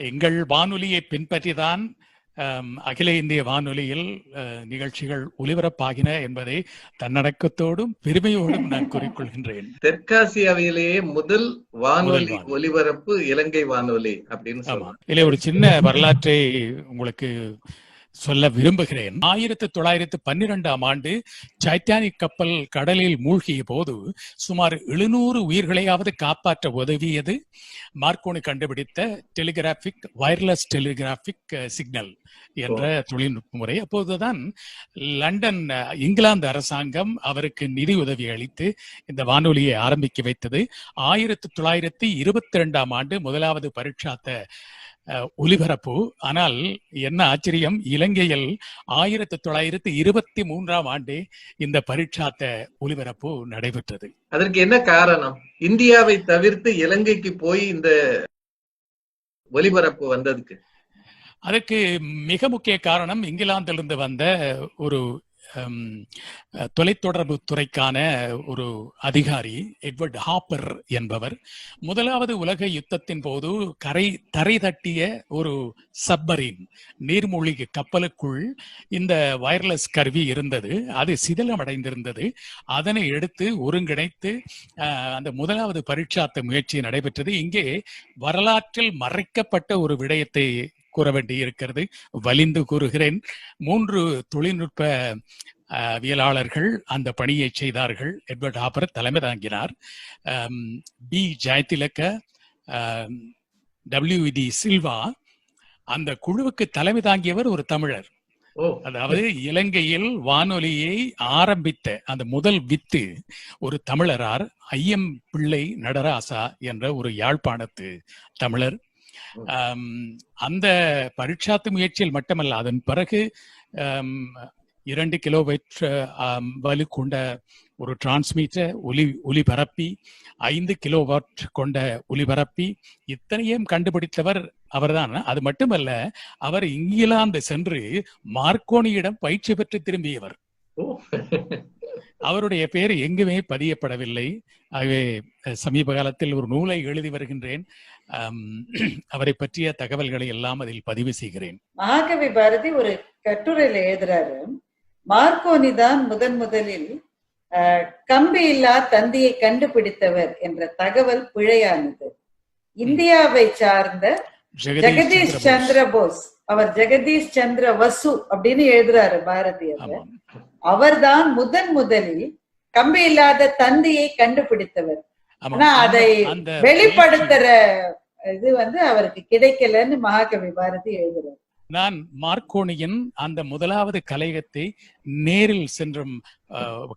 எங்கள் வானொலியை பின்பற்றிதான் அகில இந்திய வானொலியில் நிகழ்ச்சிகள் ஒலிபரப்பாகின என்பதை தன்னடக்கத்தோடும் பெருமையோடும் நான் கூறிக்கொள்கின்றேன். தெற்காசியாவிலேயே முதல் வானொலி. ஒலிபரப்பு இலங்கை வானொலி அப்படின்னு ஆமா. சொல்லலாம் இதிலே ஒரு சின்ன வரலாற்றை உங்களுக்கு சொல்ல விரும்புகிறேன். ஆயிரத்தி தொள்ளாயிரத்து பன்னிரெண்டாம் ஆண்டு டைட்டானிக் கப்பல் கடலில் மூழ்கிய போது சுமார் எழுநூறு உயிர்களையாவது காப்பாற்ற உதவியது. மார்க்கோனி கண்டுபிடித்த டெலிகிராபிக் வயர்லெஸ் டெலிகிராபிக் சிக்னல் என்ற தொழில்நுட்ப முறை அப்போதுதான் லண்டன் இங்கிலாந்து அரசாங்கம் அவருக்கு நிதி உதவி அளித்து இந்த வானொலியை ஆரம்பிக்க வைத்தது. ஆயிரத்தி தொள்ளாயிரத்தி இருபத்தி ரெண்டாம் ஆண்டு முதலாவது பரீட்சாத்த ஒலிபரப்பு. ஆனால் என்ன ஆச்சரியம் இலங்கையில் ஆயிரத்தி தொள்ளாயிரத்தி இருபத்தி மூன்றாம் ஆண்டே இந்த பரீட்சாத்த ஒலிபரப்பு நடைபெற்றது. அதற்கு என்ன காரணம்? இந்தியாவை தவிர்த்து இலங்கைக்கு போய் இந்த ஒலிபரப்பு வந்ததுக்கு. அதற்கு மிக முக்கிய காரணம் இங்கிலாந்திலிருந்து வந்த ஒரு தொலைத்தொடர்பு துறைக்கான ஒரு அதிகாரி எட்வர்ட் ஹாப்பர் என்பவர் முதலாவது உலக யுத்தத்தின் போது கரை தரை தட்டிய ஒரு சப்பரின் நீர்மூழ்கி கப்பலுக்குள் இந்த வயர்லெஸ் கருவி இருந்தது. அது சிதிலமடைந்திருந்தது. அதனை எடுத்து ஒருங்கிணைத்து அந்த முதலாவது பரீட்சாத்த முயற்சி நடைபெற்றது. இங்கே வரலாற்றில் மறைக்கப்பட்ட ஒரு விடயத்தை கூற வேண்டியிருக்கிறது வலிந்து கூறுகிறேன். மூன்று தொழில்நுட்ப வியலாளர்கள் அந்த பணியை செய்தார்கள். எட்வர்ட் ஹாப்பர் தலைமை தாங்கினார். பி ஜெயதிலக்க டபிள்யூ சில்வா அந்த குழுவுக்கு தலைமை தாங்கியவர் ஒரு தமிழர். அதாவது இலங்கையில் வானொலியை ஆரம்பித்த அந்த முதல் வித்து ஒரு தமிழரார் ஐயம் பிள்ளை நடராசா என்ற ஒரு யாழ்ப்பாணத்து தமிழர். அந்த பரீட்சாத்து முயற்சியில் மட்டுமல்ல அதன் பிறகு இரண்டு கிலோமீட்டர் வலு கொண்ட ஒரு டிரான்ஸ்மீட்டர் ஒலி ஒலிபரப்பி ஐந்து கிலோவாட் கொண்ட ஒலிபரப்பி இத்தனையும் கண்டுபிடித்தவர் அவர்தான். அது மட்டுமல்ல அவர் இங்கிலாந்து சென்று மார்க்கோனியிடம் பயிற்சி பெற்று திரும்பியவர். அவருடைய பெயர் எங்குமே பதியப்படவில்லை. ஆகவே சமீப காலத்தில் ஒரு நூலை எழுதி வருகின்றேன். அவரை பற்றிய தகவல்களை எல்லாம் அதில் பதிவு செய்கிறேன். மகாகவி பாரதி ஒரு கட்டுரையில எழுதுறாரு. மார்க்கோனி தான் முதன் முதலில் கம்பி இல்லா தந்தியை கண்டுபிடித்தவர் என்ற தகவல் பிழையானது. இந்தியாவை சார்ந்த ஜெகதீஷ் சந்திர போஸ் அவர் ஜெகதீஷ் சந்திர வசு அப்படின்னு எழுதுறாரு பாரதியர். அவர்தான் முதன் முதலில் கம்பி இல்லாத தந்தியை கண்டுபிடித்தவர். ஆனா அதை வெளிப்படுத்துற இது வந்து அவருக்கு கிடைக்கலன்னு மகாகவி பாரதி எழுதுறாரு. நான் மார்க்கோனியின் அந்த முதலாவது கலையகத்தை நேரில் சென்றும்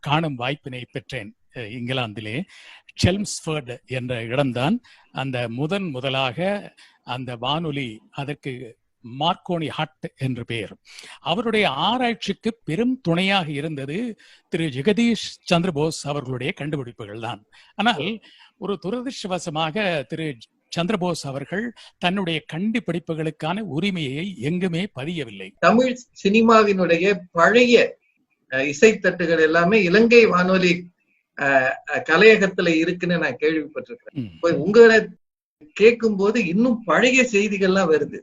காணும் வாய்ப்பினை பெற்றேன். இங்கிலாந்திலே செல்ம்ஸ்ஃபர்டு என்ற இடம்தான் அந்த முதன் முதலாக அந்த வானொலி அதற்கு மார்க்கோனி ஹட் என்று பெயர். அவருடைய ஆராய்ச்சிக்கு பெரும் துணையாக இருந்தது திரு ஜெகதீஷ் சந்திரபோஸ் அவர்களுடைய கண்டுபிடிப்புகள் தான் ஆனால் ஒரு துரதிருஷ்டவசமாக திரு சந்திரபோஸ் அவர்கள் தன்னுடைய கண்டுபிடிப்புகளுக்கான உரிமையை எங்குமே பதியவில்லை. தமிழ் சினிமாவினுடைய பழைய இசைத்தட்டுகள் எல்லாமே இலங்கை வானொலி கலையகத்துல இருக்குன்னு நான் கேள்விப்பட்டிருக்கிறேன். இப்ப உங்களை கேட்கும் போது இன்னும் பழைய செய்திகள்லாம் வருது.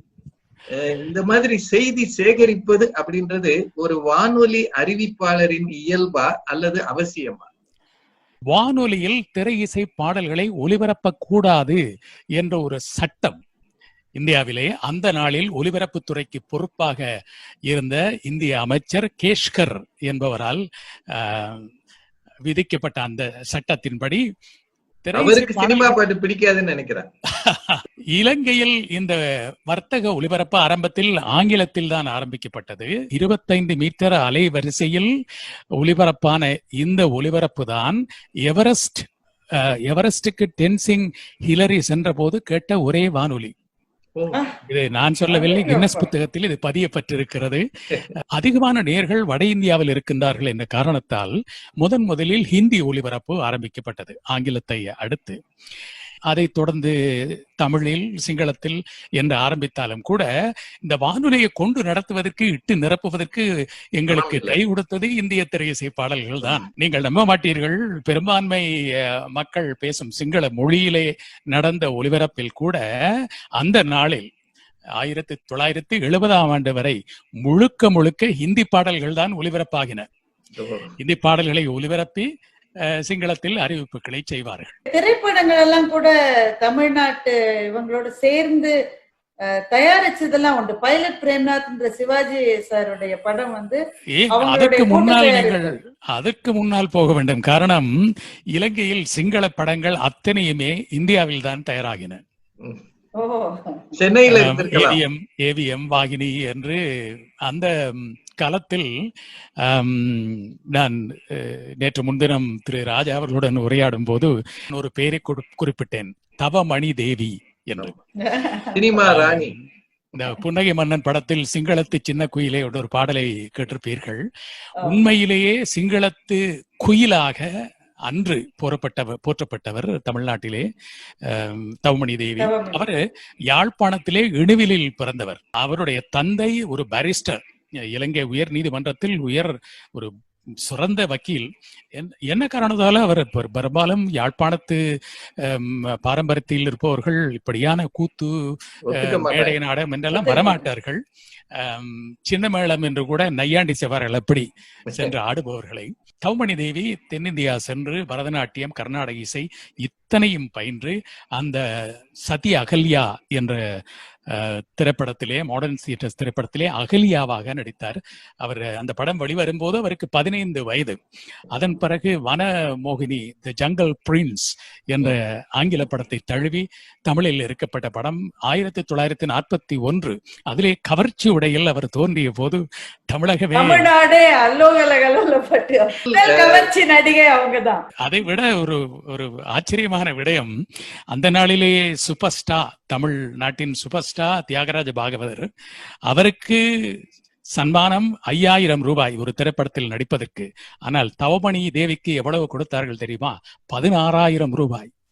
இந்த மாதிரி செய்தி சேகரிப்பது அப்படின்றது ஒரு வானொலி அறிவிப்பாளரின் இயல்பா அல்லது அவசியமா? வானொலியில் திரை இசை பாடல்களை ஒலிபரப்பக் கூடாது என்ற ஒரு சட்டம் இந்தியாவிலே அந்த நாளில் ஒலிபரப்புத் துறைக்கு பொறுப்பாக இருந்த இந்திய அமைச்சர் கேஷ்கர் என்பவரால் ஆஹ், விதிக்கப்பட்ட அந்த சட்டத்தின்படி சினிமா பாட்டு பிடிக்காதுன்னு நினைக்கிறேன். இலங்கையில் இந்த வர்த்தக ஒலிபரப்பு ஆரம்பத்தில் ஆங்கிலத்தில் தான் ஆரம்பிக்கப்பட்டது. இருபத்தைந்து மீட்டர் அலைவரிசையில் ஒலிபரப்பான இந்த ஒலிபரப்பு தான் எவரெஸ்ட் எவரெஸ்டுக்கு டென்சிங் ஹிலரி சென்ற போது கேட்ட ஒரே வானொலி. இது நான் சொல்லவில்லை கின்னஸ் புத்தகத்தில் இது பதியப்பட்டிருக்கிறது. அதிகமான நேர்கள் வட இந்தியாவில் இருக்கின்றார்கள் என்ற காரணத்தால் முதன் முதலில் ஹிந்தி ஒலிபரப்பு ஆரம்பிக்கப்பட்டது. ஆங்கிலத்தை அடுத்து. அதைத் தொடர்ந்து தமிழில் சிங்களத்தில் என்று ஆரம்பித்தாலும் கூட இந்த வானொலியை கொண்டு நடத்துவதற்கு இட்டு நிரப்புவதற்கு எங்களுக்கு. கை கொடுத்தது இந்திய திரையிசை பாடல்கள் தான் நீங்கள் நம்ப மாட்டீர்கள். பெரும்பான்மை மக்கள் பேசும் சிங்கள மொழியிலே நடந்த ஒலிபரப்பில் கூட அந்த நாளில் ஆயிரத்தி தொள்ளாயிரத்தி எழுபதாம் ஆண்டு வரை முழுக்க முழுக்க ஹிந்தி பாடல்கள் தான் ஒலிபரப்பாகின ஹிந்தி பாடல்களை ஒலிபரப்பி அஹ், சிங்களத்தில் அறிவிப்புகளை செய்வார்கள். திரைப்படங்கள் எல்லாம் கூட தமிழ்நாட்டு இவங்களோட சேர்ந்து தயாரிச்சதெல்லாம் உண்டு. பைலட் பிரேம்நாத்ன்ற சிவாஜி சாருடைய படம் வந்து அதற்கு முன்னால். நீங்கள் அதற்கு முன்னால் போக வேண்டும். காரணம் இலங்கையில் சிங்கள படங்கள் அத்தனையுமே இந்தியாவில் தான் தயாராகின. சென்னையில ஏவிஎம் ஏவிஎம் வாகினி என்று அந்த காலத்தில் நான் நேற்று முன்தினம் திரு ராஜா அவர்களுடன் உரையாடும் போது ஒரு பெயரை குறி- குறிப்பிட்டேன். தவமணி தேவி என்று. சினிமா ராணி. இந்த புன்னகை மன்னன் படத்தில் சிங்களத்து சின்ன குயிலே ஒரு பாடலை கேட்டிருப்பீர்கள். உண்மையிலேயே சிங்களத்து குயிலாக அன்று போறப்பட்டவர் போற்றப்பட்டவர் தமிழ்நாட்டிலே தவமணி தேவி. அவர் யாழ்ப்பாணத்திலே இணுவிலில் பிறந்தவர். அவருடைய தந்தை ஒரு பாரிஸ்டர் இலங்கை உயர் நீதிமன்றத்தில் உயர் ஒரு சிறந்த வக்கீல். என்- என்ன காரணத்தால அவர் பெரு- பெரும்பாலும் யாழ்ப்பாணத்து பாரம்பரியத்தில் இருப்பவர்கள் இப்படியான கூத்து மேடை நாடகம் என்றெல்லாம் வரமாட்டார்கள். சின்ன மேளம் என்று கூட நையாண்டி செவ்வார்கள் அப்படி சென்று ஆடுபவர்களை. தௌமணி தேவி தென்னிந்தியா சென்று பரதநாட்டியம் கர்நாடக இசை இத்தனையும் பயின்று அந்த சதி அகல்யா என்ற திரைப்படத்திலே மாடர்ன் தியேட்டர்ஸ் திரைப்படத்திலே அகல்யாவாக நடித்தார். அவர் அந்த படம் வெளிவரும்போது அவருக்கு பதினைந்து வயது. அதன் பிறகு வன மோகினி தி ஜங்கல் பிரின்ஸ் என்ற ஆங்கில படத்தை தழுவி தமிழில் இருக்கப்பட்ட படம் ஆயிரத்தி தொள்ளாயிரத்தி நாற்பத்தி ஒன்று. அதிலே கவர்ச்சி உடையில் அவர் தோன்றிய போது தமிழகமே அதை விட ஒரு ஒரு ஆச்சரியமான விடயம். அந்த நாளிலேயே சூப்பர் ஸ்டார் தமிழ் நாட்டின் சூப்பர் ஸ்டார் தியாகராஜ பாகவதர். அவருக்கு சன்மானம் ஐயாயிரம் ரூபாய் ஒரு திரைப்படத்தில் நடிப்பதற்கு. ஆனால் தவமணி தேவிக்கு எவ்வளவு கொடுத்தார்கள் தெரியுமா? பதினாறாயிரம் ரூபாய்.